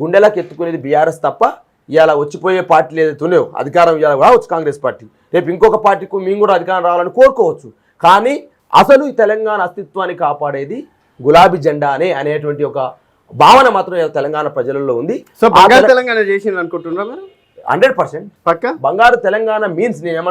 గుండెలకు ఎత్తుకునేది బీఆర్ఎస్ తప్ప ఇవాళ వచ్చిపోయే పార్టీలు ఏదైతే అధికారం ఇవాళ రావచ్చు కాంగ్రెస్ పార్టీ. రేపు ఇంకొక పార్టీకి మేము కూడా అధికారం రావాలని కోరుకోవచ్చు. కానీ అసలు ఈ తెలంగాణ అస్తిత్వాన్ని కాపాడేది గులాబీ జెండానే అనేటువంటి ఒక భావన మాత్రం తెలంగాణ ప్రజలలో ఉంది. సో బంగారు తెలంగాణ చేసింది అనుకుంటున్నారా మీరు? Hundred percent. పక్క? బంగారు తెలంగాణ మీన్స్ నేను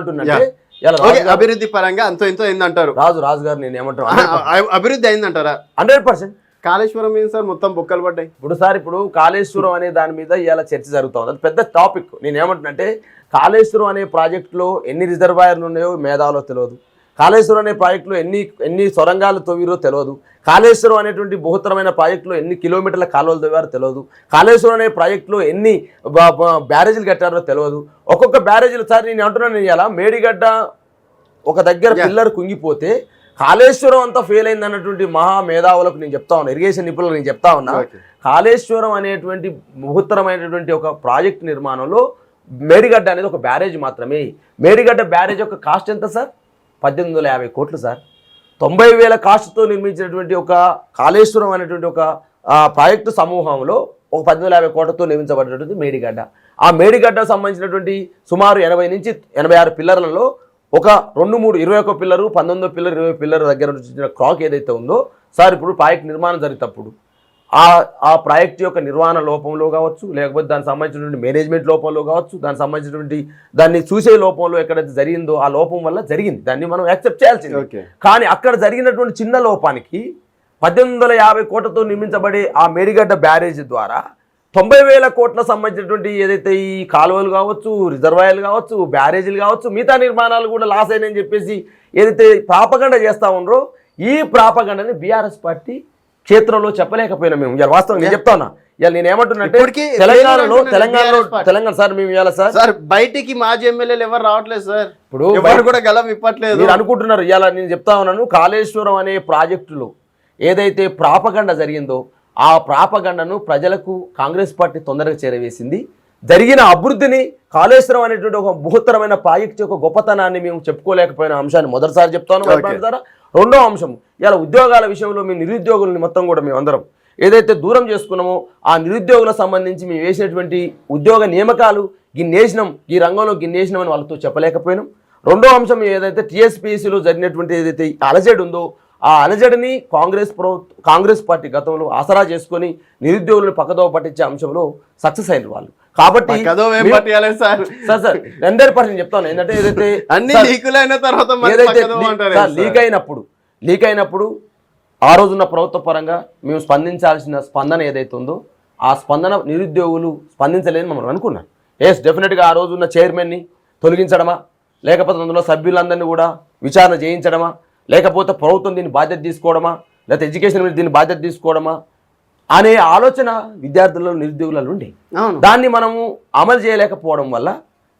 గారు- అభివృద్ధి పరంగా అంతో ఇంతో అయిందంటారు రాజు రాజు గారు నేను ఏమంటున్నా? అ- అభివృద్ధి అయిందంటారా? Hundred percent. కాళేశ్వరం ఏం సార్? మొత్తం బొక్కలు పడ్డాయి. ఇప్పుడు సార్ ఇప్పుడు కాళేశ్వరం అనే దాని మీద ఇవాళ చర్చ జరుగుతూ ఉంది. అది పెద్ద టాపిక్. నేను ఏమంటున్నంటే కాళేశ్వరం అనే ప్రాజెక్టులో ఎన్ని రిజర్వాయర్లు ఉన్నాయో మేధావులో తెలియదు. కాళేశ్వరం అనే ప్రాజెక్టులో ఎన్ని ఎన్ని సొరంగాలు తవ్విరో తెలియదు. కాళేశ్వరం అనేటువంటి బహుత్తరమైన ప్రాజెక్టులో ఎన్ని కిలోమీటర్ల కాలువలు తవ్వారో తెలియదు. కాళేశ్వరం అనే ప్రాజెక్టులో ఎన్ని బ్యారేజీలు కట్టారో తెలియదు. ఒక్కొక్క బ్యారేజీలు సార్ నేను అంటున్నాను ఇవాళ మేడిగడ్డ ఒక దగ్గర. పిల్లర్ కుంగిపోతే కాళేశ్వరం అంతా ఫెయిల్ అయింది అన్నటువంటి మహా మేధావులకు నేను చెప్తా ఉన్నా ఇరిగేషన్ నిపుణులకు నేను చెప్తా ఉన్నా. కాళేశ్వరం అనేటువంటి మహత్తరమైనటువంటి ఒక ప్రాజెక్ట్ నిర్మాణంలో మేడిగడ్డ అనేది ఒక బ్యారేజ్ మాత్రమే. మేడిగడ్డ బ్యారేజ్ యొక్క కాస్ట్ ఎంత సార్? పద్దెనిమిది వందల యాభై కోట్లు సార్. తొంభై వేల కాస్ట్తో నిర్మించినటువంటి ఒక కాళేశ్వరం అనేటువంటి ఒక ప్రాజెక్టు సమూహంలో ఒక పద్దెనిమిది వందల యాభై కోట్లతో నిర్మించబడినటువంటి మేడిగడ్డ. ఆ మేడిగడ్డ సంబంధించినటువంటి సుమారు ఎనభై నుంచి ఎనభై ఆరు పిల్లర్లలో ఒక రెండు మూడు ఇరవై ఒక పిల్లరు పంతొమ్మిదో పిల్లర్ ఇరవై పిల్లర్ దగ్గర నుంచి క్రాక్ ఏదైతే ఉందో సార్ ఇప్పుడు ప్రాజెక్ట్ నిర్మాణం జరిగేటప్పుడు ఆ ఆ ప్రాజెక్ట్ యొక్క నిర్వహణ లోపంలో కావచ్చు లేకపోతే దానికి సంబంధించినటువంటి మేనేజ్మెంట్ లోపంలో కావచ్చు దానికి సంబంధించినటువంటి దాన్ని చూసే లోపంలో ఎక్కడైతే జరిగిందో ఆ లోపం వల్ల జరిగింది. దాన్ని మనం యాక్సెప్ట్ చేయాల్సింది. ఓకే. కానీ అక్కడ జరిగినటువంటి చిన్న లోపానికి పద్దెనిమిది వందల యాభై కోట్లతో నిర్మించబడే ఆ మేడిగడ్డ బ్యారేజ్ ద్వారా తొంభై వేల కోట్ల సంబంధించినటువంటి ఏదైతే ఈ కాలువలు కావచ్చు రిజర్వాయర్లు కావచ్చు బ్యారేజీలు కావచ్చు మిగతా నిర్మాణాలు కూడా లాస్ అయినాయని చెప్పేసి ఏదైతే ప్రాపగండ చేస్తా ఉన్నారో ఈ ప్రాపగండని బీఆర్ఎస్ పార్టీ క్షేత్రంలో చెప్పలేకపోయినా మేము. ఇవాళ వాస్తవం నేను చెప్తా ఉన్నా. ఇవాళ నేను ఏమంటున్నట్టే తెలంగాణలో తెలంగాణలో. తెలంగాణ సార్ మేము ఇవాళ సార్ సార్ బయటికి మాజీ ఎమ్మెల్యేలు ఎవరు రావట్లేదు సార్? ఇప్పుడు ఎవరు కూడా గలం ఇప్పట్లేదు మీరు అనుకుంటున్నారు ఇవాళ నేను చెప్తా ఉన్నాను కాళేశ్వరం అనే ప్రాజెక్టులో ఏదైతే ప్రాపగండ జరిగిందో ఆ ప్రాపగండను ప్రజలకు కాంగ్రెస్ పార్టీ తొందరగా చేరవేసింది. జరిగిన అభివృద్ధిని కాళేశ్వరం అనేటువంటి ఒక బృహత్తరమైన ప్రాజెక్ట్ యొక్క గొప్పతనాన్ని మేము చెప్పుకోలేకపోయిన అంశాన్ని మొదటిసారి చెప్తాను. ద్వారా రెండో అంశం ఇలా ఉద్యోగాల విషయంలో మేము నిరుద్యోగులని మొత్తం కూడా మేము అందరం ఏదైతే దూరం చేసుకున్నామో ఆ నిరుద్యోగులకు సంబంధించి మేము వేసినటువంటి ఉద్యోగ నియామకాలు గిన్నేసినాం ఈ రంగంలో గిన్నేసినాం అని వాళ్ళతో చెప్పలేకపోయినాం. రెండో అంశం ఏదైతే టీఎస్పీఎస్సీలో జరిగినటువంటి ఏదైతే అలజడి ఉందో ఆ అలజడిని కాంగ్రెస్ ప్రభుత్వ కాంగ్రెస్ పార్టీ గతంలో ఆసరా చేసుకొని నిరుద్యోగులను పక్కదోవ పట్టించే అంశంలో సక్సెస్ అయిన వాళ్ళు. కాబట్టి సార్. సార్ హండ్రెడ్ పర్సెంట్ చెప్తాను. ఏంటంటే ఏదైతే పక్కదో లీక్? అయినప్పుడు లీక్ అయినప్పుడు ఆ రోజున్న ప్రభుత్వ పరంగా మేము స్పందించాల్సిన స్పందన ఏదైతే ఉందో ఆ స్పందన నిరుద్యోగులు స్పందించలేదని మమ్మల్ని అనుకున్నాను ఎస్ డెఫినెట్గా ఆ రోజున్న చైర్మన్ని తొలగించడమా? లేకపోతే అందులో సభ్యులందరినీ కూడా విచారణ చేయించడమా? లేకపోతే ప్రభుత్వం దీన్ని బాధ్యత తీసుకోవడమా? లేకపోతే ఎడ్యుకేషన్ మీద దీన్ని బాధ్యత తీసుకోవడమా? అనే ఆలోచన విద్యార్థులలో నిరుద్యోగులలో ఉండే. దాన్ని మనము అమలు చేయలేకపోవడం వల్ల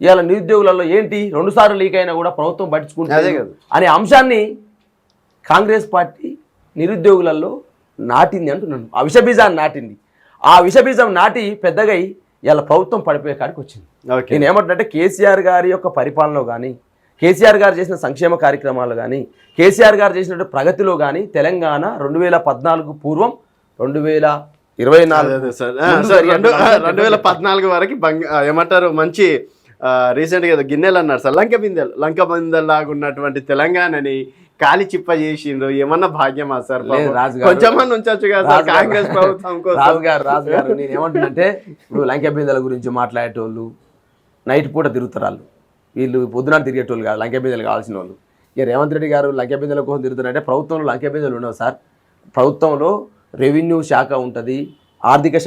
ఇవాళ నిరుద్యోగులలో ఏంటి? రెండుసార్లు లీక్ అయినా కూడా ప్రభుత్వం పట్టించుకుంటుంది. అనే అంశాన్ని కాంగ్రెస్ పార్టీ నిరుద్యోగులలో నాటింది అంటున్నాను. ఆ విషబీజాన్ని నాటింది. ఆ విషబీజం నాటి పెద్దగై ఇవాళ ప్రభుత్వం పడిపోయే కాడికి వచ్చింది. నేను ఏమంటున్నట్టే కేసీఆర్ గారి యొక్క పరిపాలనలో కానీ కేసీఆర్ గారు చేసిన సంక్షేమ కార్యక్రమాలు కానీ కేసీఆర్ గారు చేసినట్టు ప్రగతిలో కానీ తెలంగాణ రెండు వేల పద్నాలుగు పూర్వం రెండు వేల ఇరవై నాలుగు రెండు వేల పద్నాలుగు వరకు ఏమంటారు మంచి రీసెంట్గా ఏదో గిన్నెలు అన్నారు సార్. లంక బిందెలు లంక బిందెలు లాగా ఉన్నటువంటి తెలంగాణని కాలి చిప్ప చేసిండ్రు. ఏమన్నా భాగ్యమా సార్? ఉంచొచ్చు కదా గారు. కాంగ్రెస్ ప్రభుత్వం కోసం. రాజు గారు రాజు గారు నేను ఏమంటున్నంటే ఇప్పుడు లంకె బిందెల గురించి మాట్లాడేటోళ్ళు నైట్ పూట తిరుగుతారు వాళ్ళు. వీళ్ళు పొద్దున తిరిగేటోళ్ళు కాదు లంకె కావాల్సిన వాళ్ళు. ఇక రేవంత్ రెడ్డి గారు లంకె కోసం తిరుగుతున్నారంటే ప్రభుత్వంలో లంకె ఉండవు సార్. ప్రభుత్వంలో రెవెన్యూ శాఖ ఉంటుంది ఆర్థిక